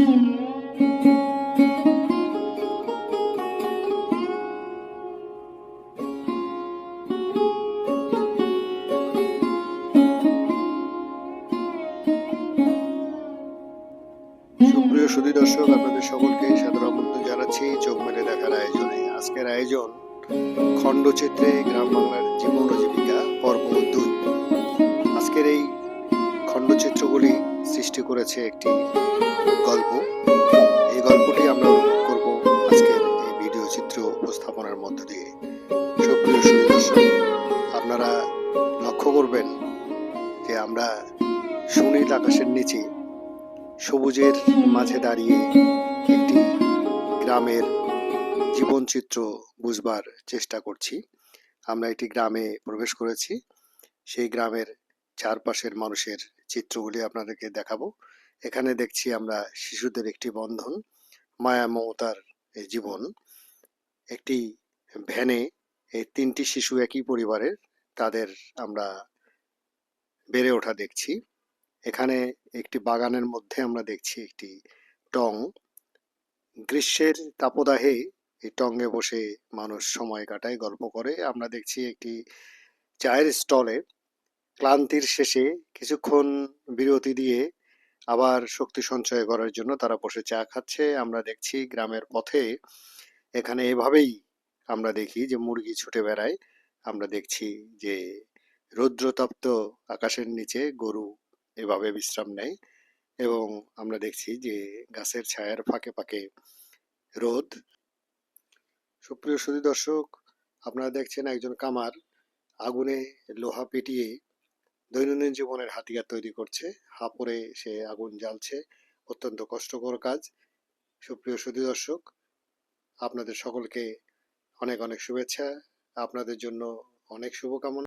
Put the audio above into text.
সুপ্রিয় সুধী দর্শক, আপনাদের সকলকে সাদর আমন্ত্রণ জানাচ্ছি। চোখ মেলে দেখার আয়োজনে আজকের আয়োজন খণ্ডচিত্রে গ্রাম বাংলার জীবন জীবিকা পর্ব দুই আজকের এই খণ্ডচিত্রগুলি সৃষ্টি করেছে একটি গল্প। এই গল্পটি আমরা উপভোগ করব আজকের এই ভিডিও চিত্র উপস্থাপনার মধ্য দিয়ে। আপনারা লক্ষ্য করবেন যে আমরা সুনীল আকাশের নিচে সবুজের মাঝে দাঁড়িয়ে একটি গ্রামের জীবনচিত্র বুঝবার চেষ্টা করছি। আমরা একটি গ্রামে প্রবেশ করেছি। সেই গ্রামের চারপাশের মানুষের চিত্রগুলি আপনাদেরকে দেখাবো। এখানে দেখছি আমরা শিশুদের একটি বন্ধন, মায়া মমতার জীবন। একটি ভ্যানে এই তিনটি শিশু একই পরিবারের, তাদের আমরা বেড়ে ওঠা দেখছি। এখানে একটি বাগানের মধ্যে আমরা দেখছি একটি টং। গ্রীষ্মের তাপদাহে এই টঙ্গে বসে মানুষ সময় কাটায়, গল্প করে। আমরা দেখছি একটি চায়ের স্টলে ক্লান্তির শেষে কিছুক্ষণ বিরতি দিয়ে আবার শক্তি সঞ্চয় করার জন্য তারা বসে চা খাচ্ছে। আমরা দেখছি গ্রামের পথে এখানে এভাবেই আমরা দেখি যে মুরগি ছুটে বেড়ায়। আমরা দেখছি যে রৌদ্রতপ্ত আকাশের নিচে গরু এভাবে বিশ্রাম নেয় এবং আমরা দেখছি যে গাছের ছায়ার ফাঁকে ফাঁকে রোদ। সুপ্রিয় সুধী দর্শক, আপনারা দেখছেন একজন কামার আগুনে লোহা পেটিয়ে দৈনন্দিন জীবনের হাতিয়ার তৈরি করছে। হাপড়ে সে আগুন জ্বালছে। অত্যন্ত কষ্টকর কাজ। সুপ্রিয় সুধী দর্শক, আপনাদের সকলকে অনেক অনেক শুভেচ্ছা। আপনাদের জন্য অনেক শুভকামনা।